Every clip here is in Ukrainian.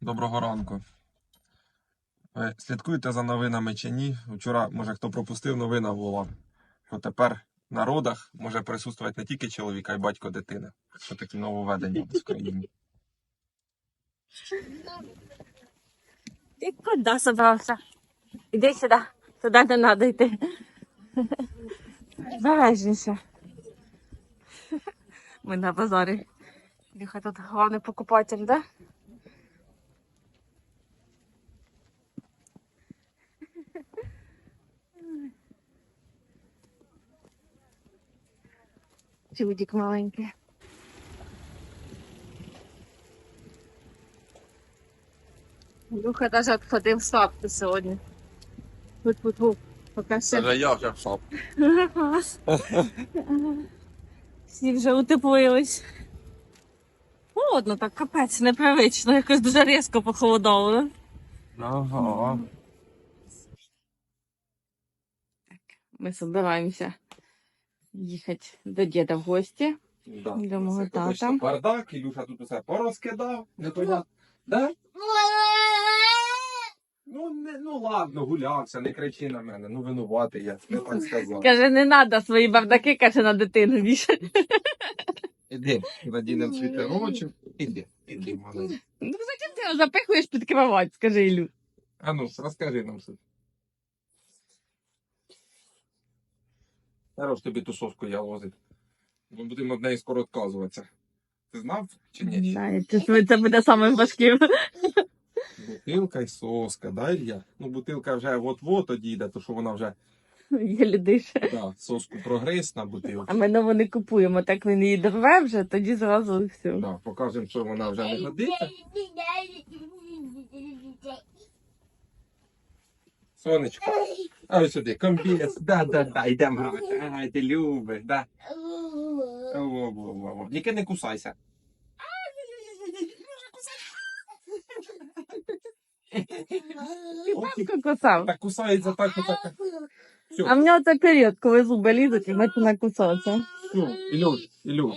Доброго ранку. Ви слідкуєте за новинами чи ні? Вчора, може, хто пропустив, новина була, що тепер на родах може присутствувати не тільки чоловік, а й батько дитини. Це такі нововведення в країні. Ти куди собрався? Іди сюди. Туди не треба йти. Бережніше. Ми на базарі. Люха тут головний покупатель, да? Чудик маленький. Люха навіть відходив в шапку сьогодні. Поки ще. я вже в Клас. Всі вже утеплились. Холодно, так капець, непривично, якось дуже різко похолодало. да? Ага. Ми збираємося їхати до діда в гості. Да. До мого Це, тата. Бардак, Ілюша тут усе порозкидав, непонятно. Да? Ну, не, ну ладно, гулявся, не кричи на мене, ну винуватий я, я так сказав. Каже, не треба свої бардаки, каже, на дитину вішати. Іди, надінем світерочок. Іди, іди, маленький. Ну, зачем ти його запихуєш під кровать, скажи Ілю. А ну, розкажи нам все. Хорош тобі ту соску я возить. Ми будемо від неї скоро відказуватися. Ти знав чи ні? Знаю, це, це буде самим важким. Бутилка і соска, да, Ілля? Ну, бутилка вже от-от одійде, то що вона вже Є людише. да, соску прогриз на А бутилку. ми нову не купуємо, так він її дорве вже, тоді зразу все. Да, покажемо, що вона вже не годиться. Сонечко. А ось сюди, комбіс. Да, да, да, йдемо грати. Ай, ти любиш, да. Во, во, во, во. Тільки не кусайся. Папка кусав. Так кусається так, так. Все, А в нього це період, коли зуби лізуть і починає кусатися. все, Ілюш, Ілюш.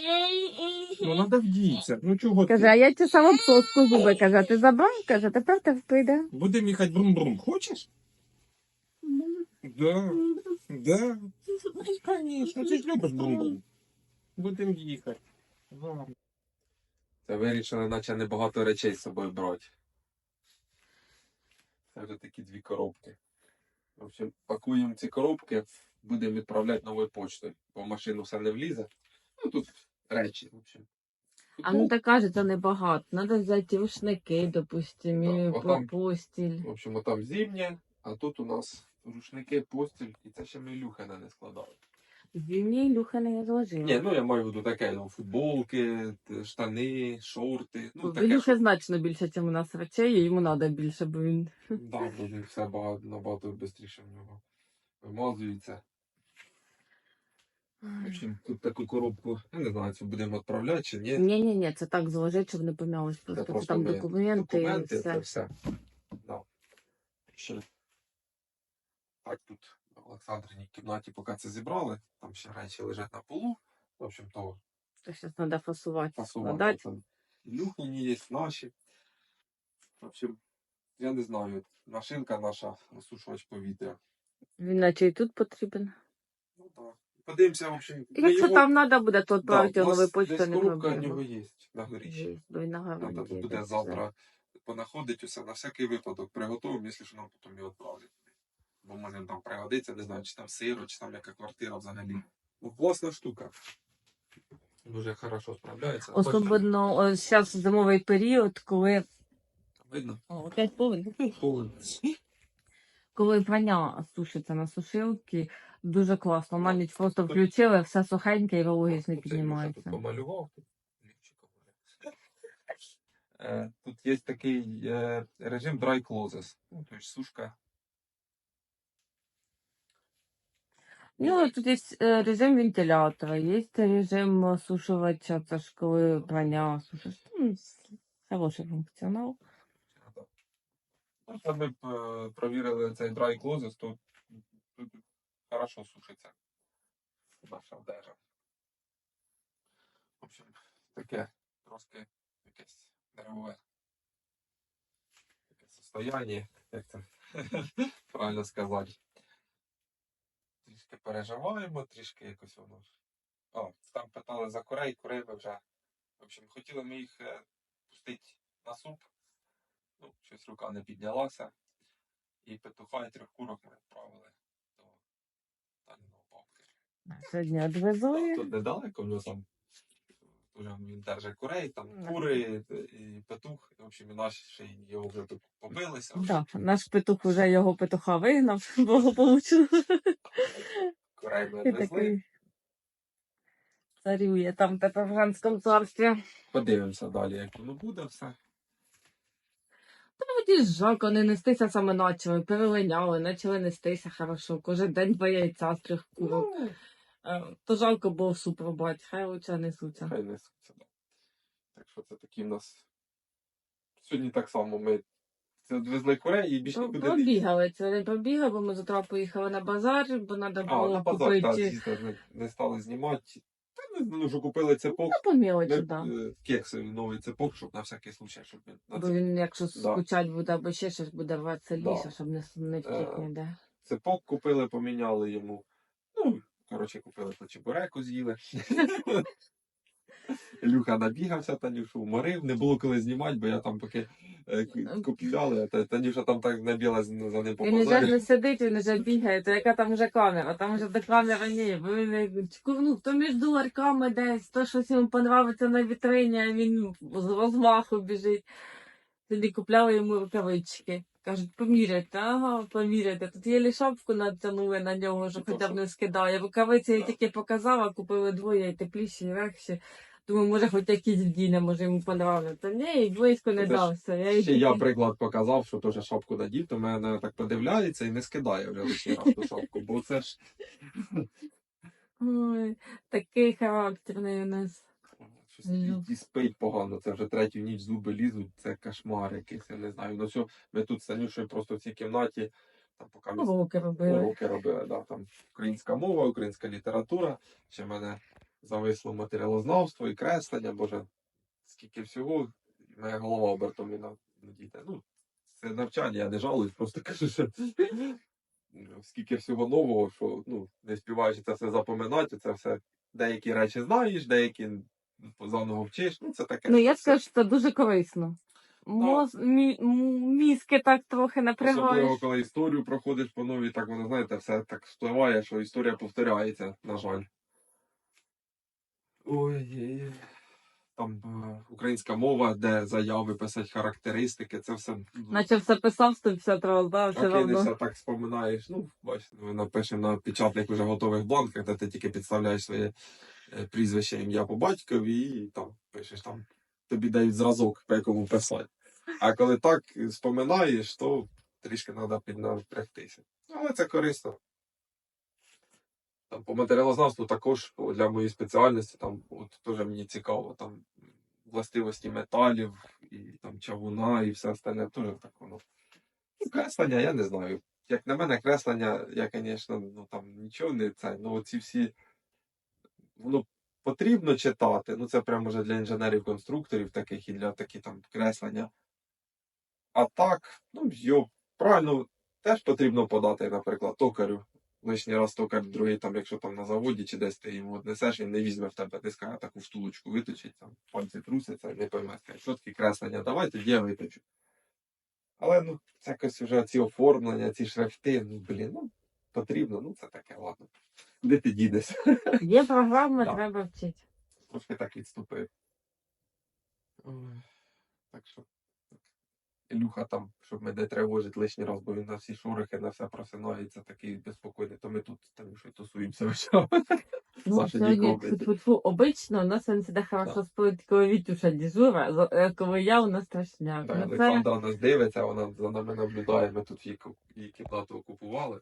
Ну надо вдіться. Ну чого Каже, ти? а я ті саму псоску зуби, каже, а ти забрав? Каже, тепер ти прийде. Будемо їхати брум-брум. Хочеш? Да. Да. Ну, Конечно, ти ж любиш брум-брум. Будемо їхати. Гарно. Це вирішили, наче небагато речей з собою брати. Це вже такі дві коробки. В общем, пакуємо ці коробки, будемо відправляти новою почтою, бо в машину все не влізе. Ну тут речі, в общем. А ну так каже, це небагато. Треба взяти рушники, допустимо, Да, і постіль. В общем, там зимнє, а тут у нас рушники, постіль, і це ще ми Ілюхина не складали. Зимні Ілюха я зложила. Ні, ну я маю в виду таке, ну, футболки, штани, шорти. Ну, таке, Ілюхи що... значно більше, ніж у нас речей, і йому треба більше, бо він. Да, дуже все багато, набагато швидше в нього вимазується. В общем, тут таку коробку, я не знаю, це будемо відправляти чи ні. Ні, ні, ні, це так зложить, щоб не помялось. Це Просто, просто там ми- документи, Документи, і все. це все. Да. Ще. Так, тут в Олександриній кімнаті, поки це зібрали, там ще речі лежать на полу. В общем, то То зараз треба фасувати, складати. Там Люхані є, наші. В общем, я не знаю. Машинка наша, розсушувач повітря. Він наче і тут потрібен. Ну так. Подивимося, в общем. Якщо його- там треба буде, то Да, відправити у його нас новою десь не коробка в нього є на горі ще. Є, до Інага Надо тут буде завтра понаходить усе на всякий випадок. Приготуємо, якщо що нам потім його відправлять. Бо може там пригодиться, не знаю, чи там сиро, чи там яка квартира взагалі. Ну, класна штука. Дуже хорошо справляється. Особливо зараз зимовий період, коли Видно? О, опять повен. Повен. Коли прання сушиться на сушилці, дуже класно. На ніч просто включили, все сухеньке і вологість не піднімається. Тут помалював. Тут лівчиком. Е, Тут є такий е, режим dry closes. Ну, тобто сушка. Ну, тут є е, режим вентилятора, є режим осушувача, це ж коли прання сушиш. Ну, Хороший функціонал. Там ми б провірили цей dry closes, то тут хорошо сушиться наша одежа. В общем, таке трошки якесь дереве. состоянні, як це правильно сказати. Трішки переживаємо, трішки якось воно. О, там питали за курей, курей ми вже. В общем, хотіли ми їх е, пустити на суп. Ну, щось рука не піднялася. І петуха, і трьох курок ми відправили до Таніного бабки. Сьогодні відвезли. Тут недалеко, в нього там уже він держить курей, там кури і петух. В общем, і наші ще його вже побилися. Да, наш петух уже його петуха вигнав, благополучно. І такий царює там тепер в Ганському царстві. Подивимося далі, як воно буде все. Та тоді жалко не нестися саме почали, перелиняли, почали нестися хорошо. Кожен день два яйця з трьох курок. Ну, Е, То жалко було суп робити, хай лучше несуться. хай несуться. Да. Так що це такі в нас. Сьогодні так само ми це відвезли курей і більше нікуди не Пробігали, це не пробігали, бо ми з утра поїхали на базар, бо треба А, було на базар та, купити. з'їздили, не, стали знімати. Та не знаю, що купили цепок. Ну, по мілочі, так. е, кекси, новий цепок, щоб на всякий случай, щоб він на Бо він, якщо скучать буде або ще щось буде рватися Да. щоб не, не втік Е, ніде. цепок купили, поміняли йому. Ну, коротше, купили по чебуреку, з'їли. Люха набігався, Танюшу уморив, не було коли знімати, бо я там поки е, купляли, та Танюша там так набіла за ним по Він вже не сидить, він вже бігає, то яка там вже камера, там вже до камери ні, бо він як чкурнув, то між ларками десь, то щось йому понравиться на вітрині, а він з розмаху біжить. Тоді купляли йому рукавички. Кажуть, поміряйте, ага, поміряйте. Тут єлі шапку натягнули на нього, що Ну, хоча б не скидає. Рукавиці я тільки показала, купили двоє, і тепліші, і легші. Думаю, може хоч якісь вдіне, може йому понравиться. Ні, і близько не Це ж дався. Я й Ще я приклад показав, що теж шапку надів, то мене так подивляється і не скидає вже лишній раз ту шапку, бо це ж Ой, такий характерний у нас. щось Ну. і, і спить погано. Це вже третю ніч зуби лізуть, це кошмар якийсь, я не знаю. Ну що, ми тут з Танюшею просто в цій кімнаті, там поки ми Уроки робили. уроки робили, да, там українська мова, українська література, ще в мене зависло матеріалознавство і креслення, боже, скільки всього, моя голова обертом не надійде. Ну, це навчання, я не жалуюсь, просто кажу, що скільки всього нового, що ну, не співаючи це все запоминати, це все деякі речі знаєш, деякі заново вчиш. Ну, це таке. Ну, я скажу, що це дуже корисно. Моз, мі, мізки так трохи Особливо, коли історію проходиш по новій, так воно, знаєте, все так впливає, що історія повторяється, на жаль. Ой, там е, українська мова, де заяви писати характеристики, це все. ну, Наче все писав 150 разів, да, все одно. так споминаєш. Ну, бачите, ми напишемо на печатних уже готових бланках, де ти тільки підставляєш своє е, прізвище, ім'я по батькові і там пишеш там. Тобі дають зразок, по якому писати. А коли так споминаєш, то трішки треба піднапрягтися. Але це корисно. По матеріалознавству також для моєї спеціальності, там, от теж мені цікаво, там властивості металів, і там чавуна, і все остальне теж так воно. Ну, Креслення, я не знаю. Як на мене, креслення, я, звісно, ну там нічого не це. Ну, оці всі. Воно потрібно читати. Ну, це прямо вже для інженерів-конструкторів таких і для такі там креслення. А так, ну, його правильно теж потрібно подати, наприклад, токарю. Лишній раз токар, другий, там, якщо там на заводі чи десь ти йому однесеш, він не візьме в тебе, ти скаже, таку втулочку виточить, там пальці трусяться, не пойме, скаже, що таке креслення, давай тоді я виточу. Але ну, це якось вже ці оформлення, ці шрифти, ну блін, ну потрібно, ну це таке, ладно. Де ти дідешся? Є програми, Да. треба вчити. Трошки так відступив. Так що. Ілюха там, щоб мене тривожить лишній раз, бо він на всі шорохи, на все просинається, такий безпокійний, то ми тут там що тусуємося вчора. Ну, фу-фу-фу, обично у нас він завжди хорошо спить, коли Вітюша дежура, е, коли я у нас страшняк. Так, Ну. Олександра нас дивиться, вона за нами наблюдає, ми тут її кімнату окупували.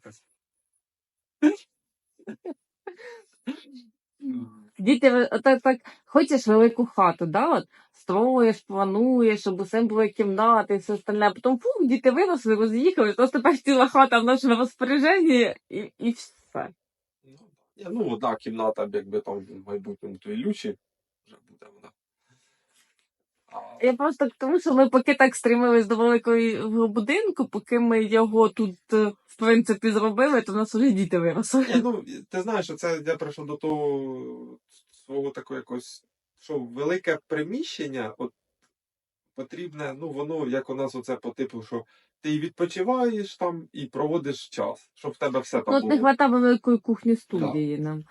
Діти, ви- так, хочеш велику хату, да, от, строїш, плануєш, щоб усе було кімнати і все остальне, а потім фу, діти виросли, роз'їхали, то тепер ціла хата в нашому розпорядженні і, і все. Ну. Ну, одна кімната, якби там в майбутньому то Ілюші вже буде вона. Я просто тому, що ми поки так стримились до великого будинку, поки ми його тут, е, в принципі, зробили, то в нас вже діти виросли. Ні, ну, ти знаєш, що це я прийшов до того свого такого якось, що велике приміщення, от потрібне, ну воно як у нас оце по типу, що ти і відпочиваєш там і проводиш час, щоб в тебе все Ну, там не було. хватає великої кухні студії нам.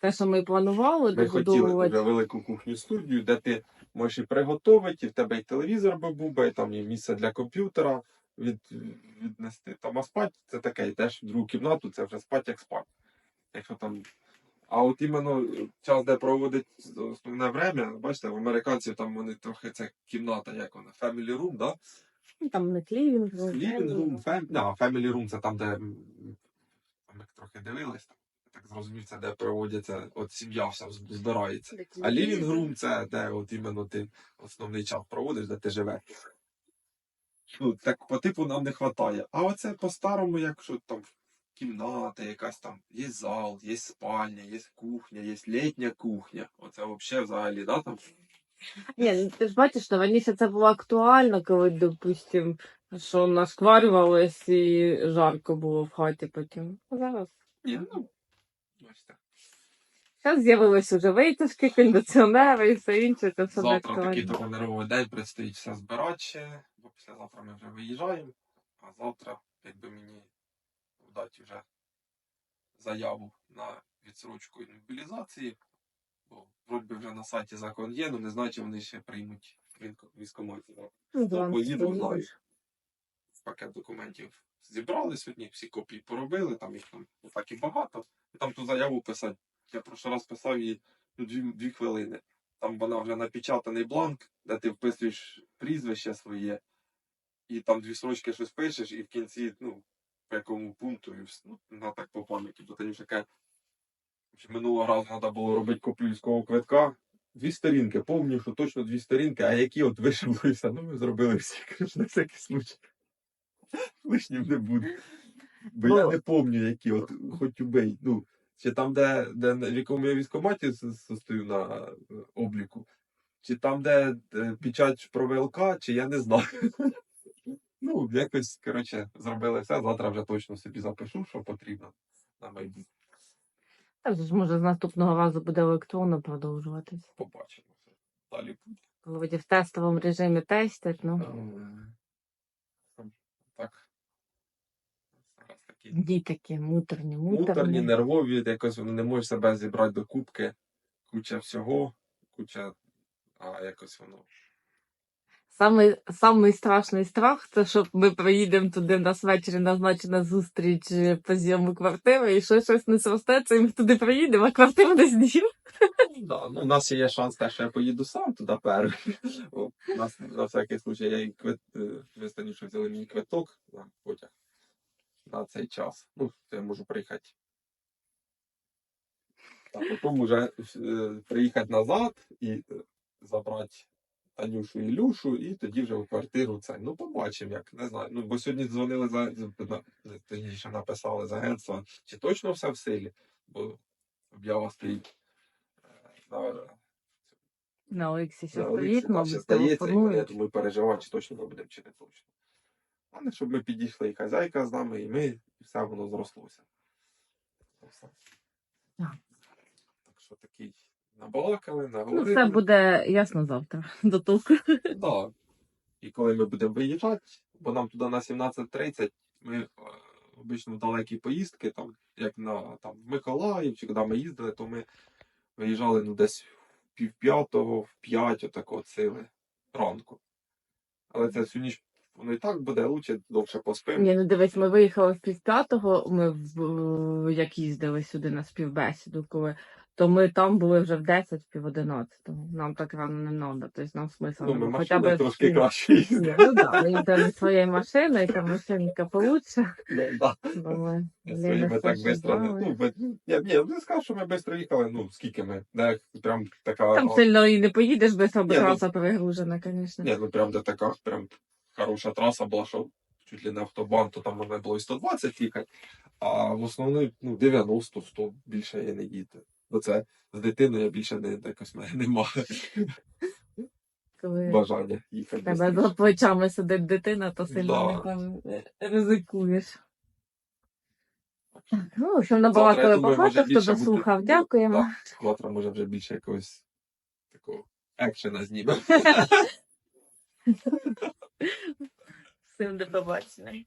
Те, що ми планували Ми хотіли добудовувати. дуже велику кухню студію, де ти можеш і приготувати, і в тебе і телевізор би був, би, і там і місце для комп'ютера від, віднести. Там а спать це таке, йдеш в другу кімнату, це вже спать як спать. Якщо там. А от іменно час, де проводить основне время, бачите, в американців там вони трохи це кімната, як вона, family room, да? Ну, Там не клівінг, Living room, fam... да, family room це там, де м, там як трохи дивились, там, зрозумів, це де проводяться, от сім'я вся збирається. А living room це де от іменно ти основний час проводиш, де ти живеш. Ну, так по типу нам не вистачає. А оце по-старому, якщо там кімната якась там, є зал, є спальня, є кухня, є літня кухня. Оце взагалі взагалі, да, там. Ні, ну ти ж бачиш, що раніше це було актуально, коли, допустим, що нашкварювалось і жарко було в хаті потім. А зараз. Ні, ну. Зараз з'явились вже витяжки, кондиціонери і все інше, це все Завтра такий актуально. день, предстоїть все збирати бо післязавтра ми вже виїжджаємо, а завтра, якби мені дати вже заяву на відсрочку і мобілізації, бо вроді вже на сайті закон є, але не знаю, чи вони ще приймуть військоматі. Ну, да, поїду, знаю. Пакет документів зібрали сьогодні, всі копії поробили, там їх там не так і багато. Там ту заяву писати. Я прошлий раз писав її ну, дві, дві хвилини. Там вона вже напечатаний бланк, де ти вписуєш прізвище своє, і там дві строчки щось пишеш, і в кінці, ну, по якому пункту, і ну, на так по пам'яті, бо тоді таке. Минулого разу треба було робити копію військового квитка. Дві сторінки, помню, що точно дві сторінки, а які от вишиблися, ну ми зробили всі, коротше, на всякий случай. Лишнім не буде. Бо я не пам'ятаю, які, от хоч убей. Ну, чи там, де, де на- в якому я військкоматі с- состою на е, обліку, чи там, де е, печать про ВЛК, чи я не знаю. Ну, якось, коротше, зробили все. Завтра вже точно собі запишу, що потрібно на майбутнє. Так може з наступного разу буде електронно продовжуватись. Побачимо. Далі буде. Коли в тестовому режимі тестять, ну. Е, Так. Такі Дні такі муторні, муторні, муторні. нервові, якось вони не можуть себе зібрати до кубки. Куча всього, куча, а якось воно. Самий, самий страшний страх це щоб ми приїдемо туди, в нас ввечері назначена зустріч е, по зйому квартири, і що щось не зростеться, і ми туди приїдемо, а квартиру не знімемо. Да, ну, у нас є шанс те, що я поїду сам туди перший. У нас на всякий случай я е, ви взяли мій квиток на потяг на цей час. Ну, я можу приїхати. А потім вже е, приїхати назад і е, забрати Танюшу і Люшу, і тоді вже в квартиру це. Ну, побачимо, як не знаю. Ну, бо сьогодні дзвонили за на- точніше написали з агентства, чи точно все в силі, бо об'ява стоїть. е, На, На Олексі ще на стоїть, ще мабуть, стається, і я думаю, чи точно ми будемо, чи не точно. А не щоб ми підійшли і хазяйка з нами, і ми, і все воно зрослося. Так. Так що такий набалакали, Ну, наговорили. все буде ясно завтра. До толку. Да. І коли ми будемо виїжджати, бо нам туди на 17.30, ми е, обично в далекі поїздки, там, як на там, Миколаїв, чи куди ми їздили, то ми виїжджали ну, десь в пів п'ятого, в п'ять, отако от сили ранку. Але це всю ніч воно і так буде, лучше довше поспимо. Ні, ну дивись, ми виїхали в пів п'ятого, ми в, як їздили сюди на співбесіду, коли то ми там були вже в 10 пів одинадцятого. Нам так рано не треба, тобто нам смисл Ну, ми. Хоча б трошки краще їздили. Ну да, ми їздили своєю машиною, там машинка получше. Ну. Бо ми Своїми так швидко. Ну, без- ні, ні, не скажу, що ми швидко їхали, ну, скільки ми. Не, прям така. Там сильно і не поїдеш, без Ні, ну- траса перегружена, звісно. Ні, ну прям де така прям хороша траса була, що чуть ли не автобан, то там можна було і 120 їхати, а в основному ну, 90-100 більше я не їду. Бо це з дитиною я більше не якось мене немає. Коли бажання їхати. тебе за плечами сидить дитина, то сильно Да. не ризикуєш. Так, ну, я набагато багато хто дослухав. Дякуємо. Так, Завтра може вже більше якогось такого екшена знімемо. Всім до побачення.